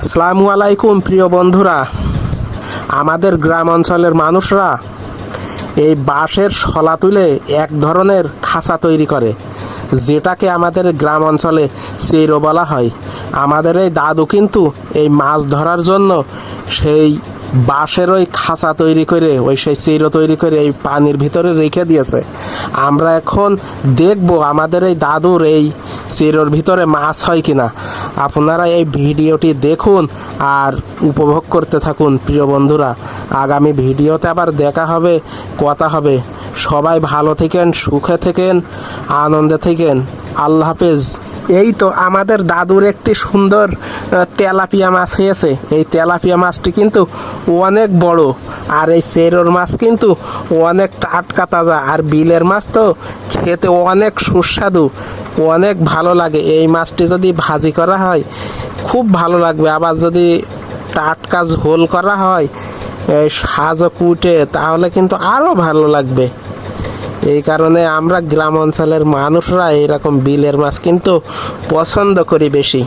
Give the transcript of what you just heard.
আসসালামু আলাইকুম, প্রিয় বন্ধুরা। আমাদের গ্রাম অঞ্চলের মানুষরা এই বাঁশের শলা তুলে এক ধরনের খাঁচা তৈরি করে, যেটাকে আমাদের গ্রাম অঞ্চলে চেরো বলা হয়। আমাদের এই দাদু কিন্তু এই মাছ ধরার জন্য সেই বাঁশের ওই খাঁচা তৈরি করে, ওই সেই চিরো তৈরি করে এই পানির ভিতরে রেখে দিয়েছে। আমরা এখন দেখব আমাদের এই দাদুর এই চিরোর ভিতরে মাছ হয় কিনা? আপনারা এই ভিডিওটি দেখুন আর উপভোগ করতে থাকুন, প্রিয় বন্ধুরা। আগামী ভিডিওতে আবার দেখা হবে, কথা হবে। সবাই ভালো থেকেন, সুখে থেকেন, আনন্দে থেকেন। আল্লাহ হাফেজ। এই তো আমাদের দাদুর একটি সুন্দর তেলাপিয়া মাছ হয়েছে। এই তেলাপিয়া মাছটি কিন্তু অনেক বড় আর এই সেরোর মাছ কিন্তু অনেক টাটকা তাজা। আর বিলের মাছ তো খেতে অনেক সুস্বাদু। অনেক ভালো লাগে। এই মাছটি যদি ভাজি করা হয়, খুব ভালো লাগবে। আবার যদি টাটকা ঝোল করা হয় সাজো কুটে, তাহলে কিন্তু আরও ভালো লাগবে। এই কারণে আমরা গ্রাম অঞ্চলের মানুষরা এরকম বিলের মাছ কিন্তু পছন্দ করি বেশি।